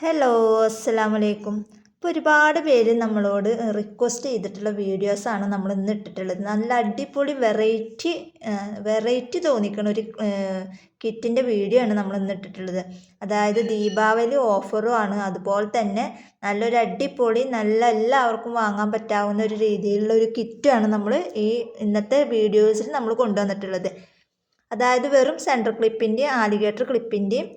Hello അസ്സലാമലൈക്കും. ഇപ്പോൾ ഒരുപാട് പേര് നമ്മളോട് റിക്വസ്റ്റ് ചെയ്തിട്ടുള്ള വീഡിയോസാണ് നമ്മൾ ഇന്ന് ഇട്ടിട്ടുള്ളത്. നല്ല അടിപൊളി വെറൈറ്റി വെറൈറ്റി തോന്നിക്കണ ഒരു കിറ്റിന്റെ വീഡിയോ ആണ് നമ്മൾ ഇന്ന് ഇട്ടിട്ടുള്ളത്. അതായത് ദീപാവലി ഓഫറും ആണ്. അതുപോലെ തന്നെ നല്ലൊരു അടിപൊളി നല്ല എല്ലാവർക്കും വാങ്ങാൻ പറ്റാവുന്ന ഒരു രീതിയിലുള്ള ഒരു കിറ്റാണ് നമ്മൾ ഈ ഇന്നത്തെ വീഡിയോസിൽ നമ്മൾ കൊണ്ടുവന്നിട്ടുള്ളത്. അതായത് വെറും സെന്റർ ക്ലിപ്പിന്റെയും ആലിഗേറ്റർ ക്ലിപ്പിന്റെയും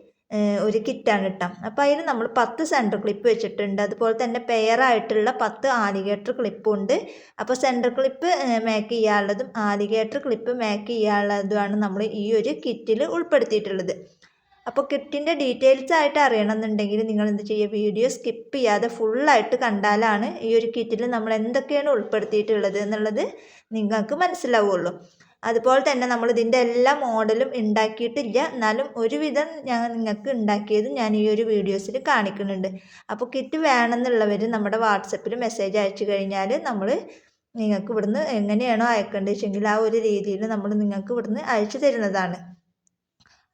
ഒരു കിറ്റാണ് കേട്ടോ. അപ്പോൾ അതിൽ നമ്മൾ പത്ത് സെന്റർ ക്ലിപ്പ് വെച്ചിട്ടുണ്ട്. അതുപോലെ തന്നെ പെയറായിട്ടുള്ള പത്ത് ആലിഗേറ്റർ ക്ലിപ്പും ഉണ്ട്. അപ്പോൾ സെന്റർ ക്ലിപ്പ് മേക്ക് ചെയ്യാനുള്ളതും ആലിഗേറ്റർ ക്ലിപ്പ് മേക്ക് ചെയ്യാനുള്ളതുമാണ് നമ്മൾ ഈ ഒരു കിറ്റിൽ ഉൾപ്പെടുത്തിയിട്ടുള്ളത്. അപ്പോൾ കിറ്റിന്റെ ഡീറ്റെയിൽസ് ആയിട്ട് അറിയണമെന്നുണ്ടെങ്കിൽ നിങ്ങൾ എന്ത് ചെയ്യുക? വീഡിയോ സ്കിപ്പ് ചെയ്യാതെ ഫുള്ളായിട്ട് കണ്ടാലാണ് ഈ ഒരു കിറ്റിൽ നമ്മൾ എന്തൊക്കെയാണ് ഉൾപ്പെടുത്തിയിട്ടുള്ളത് എന്നുള്ളത് നിങ്ങൾക്ക് മനസ്സിലാവുള്ളൂ. അതുപോലെ തന്നെ നമ്മൾ ഇതിന്റെ എല്ലാ മോഡലും ഉണ്ടാക്കിയിട്ടില്ല. എന്നാലും ഒരുവിധം ഞാൻ നിങ്ങൾക്ക് ഉണ്ടാക്കിയത് ഞാൻ ഈ ഒരു വീഡിയോസിൽ കാണിക്കുന്നുണ്ട്. അപ്പോൾ കിറ്റ് വേണമെന്നുള്ളവർ നമ്മുടെ വാട്സപ്പിൽ മെസ്സേജ് അയച്ചു കഴിഞ്ഞാൽ നമ്മൾ നിങ്ങൾക്ക് ഇവിടുന്ന് എങ്ങനെയാണോ അയക്കേണ്ടത് വെച്ചെങ്കിൽ ആ ഒരു രീതിയിൽ നമ്മൾ നിങ്ങൾക്ക് ഇവിടുന്ന് അയച്ചു തരുന്നതാണ്.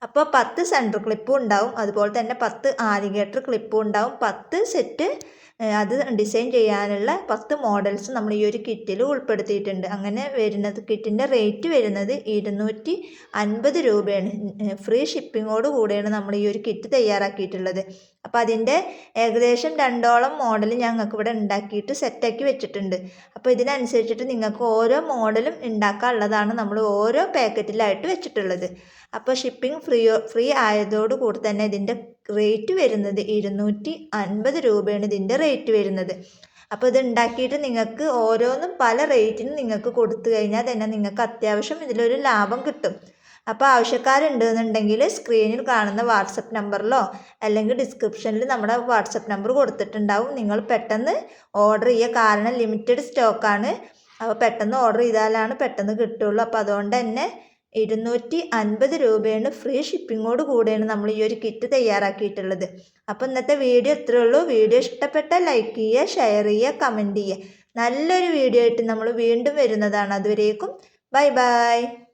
അപ്പോൾ പത്ത് സെന്റർ ക്ലിപ്പും ഉണ്ടാവും. അതുപോലെ തന്നെ പത്ത് ആലിഗേറ്റർ ക്ലിപ്പും ഉണ്ടാവും. പത്ത് സെറ്റ് അത് ഡിസൈൻ ചെയ്യാനുള്ള പത്ത് മോഡൽസ് നമ്മൾ ഈ ഒരു കിറ്റിൽ ഉൾപ്പെടുത്തിയിട്ടുണ്ട്. അങ്ങനെ വരുന്നത് കിറ്റിന്റെ റേറ്റ് വരുന്നത് ഇരുന്നൂറ്റി അൻപത് രൂപയാണ് ഫ്രീ ഷിപ്പിങ്ങോട് കൂടെയാണ് നമ്മൾ ഈ ഒരു കിറ്റ് തയ്യാറാക്കിയിട്ടുള്ളത്. അപ്പോൾ അതിന്റെ ഏകദേശം രണ്ടോളം മോഡൽ ഞങ്ങൾക്ക് ഇവിടെ ഉണ്ടാക്കിയിട്ട് സെറ്റാക്കി വെച്ചിട്ടുണ്ട്. അപ്പോൾ ഇതിനനുസരിച്ചിട്ട് നിങ്ങൾക്ക് ഓരോ മോഡലും ഉണ്ടാക്കാനുള്ളതാണ് നമ്മൾ ഓരോ പാക്കറ്റിലായിട്ട് വെച്ചിട്ടുള്ളത്. അപ്പോൾ ഷിപ്പിംഗ് ഫ്രീ ഫ്രീ ആയതോടുകൂടി തന്നെ ഇതിന്റെ റേറ്റ് വരുന്നത് ഇരുന്നൂറ്റി അൻപത് രൂപയാണ് ഇതിന്റെ റേറ്റ് വരുന്നത്. അപ്പോൾ ഇത് ഉണ്ടാക്കിയിട്ട് നിങ്ങൾക്ക് ഓരോന്നും പല റേറ്റിന് നിങ്ങൾക്ക് കൊടുത്തു കഴിഞ്ഞാൽ തന്നെ നിങ്ങൾക്ക് അത്യാവശ്യം ഇതിലൊരു ലാഭം കിട്ടും. അപ്പോൾ ആവശ്യക്കാരുണ്ടെന്നുണ്ടെങ്കിൽ സ്ക്രീനിൽ കാണുന്ന വാട്സപ്പ് നമ്പറിലോ അല്ലെങ്കിൽ ഡിസ്ക്രിപ്ഷനിൽ നമ്മുടെ വാട്സപ്പ് നമ്പർ കൊടുത്തിട്ടുണ്ടാവും. നിങ്ങൾ പെട്ടെന്ന് ഓർഡർ ചെയ്യുക. കാരണം ലിമിറ്റഡ് സ്റ്റോക്കാണ് അപ്പോൾ പെട്ടെന്ന് ഓർഡർ ചെയ്താലാണ് പെട്ടെന്ന് കിട്ടുള്ളൂ അപ്പോൾ അതുകൊണ്ട് തന്നെ ഇരുന്നൂറ്റി അൻപത് രൂപയാണ് ഫ്രീ ഷിപ്പിങ്ങോട് കൂടെയാണ് നമ്മൾ ഈ ഒരു കിറ്റ് തയ്യാറാക്കിയിട്ടുള്ളത്. അപ്പോൾ ഇന്നത്തെ വീഡിയോ ഇത്രയേ ഉള്ളൂ. വീഡിയോ ഇഷ്ടപ്പെട്ട ലൈക്ക് ചെയ്യുക ഷെയർ ചെയ്യുക കമന്റ് ചെയ്യുക. നല്ലൊരു വീഡിയോ ആയിട്ട് നമ്മൾ വീണ്ടും വരുന്നതാണ്. അതുവരേക്കും ബൈ ബൈ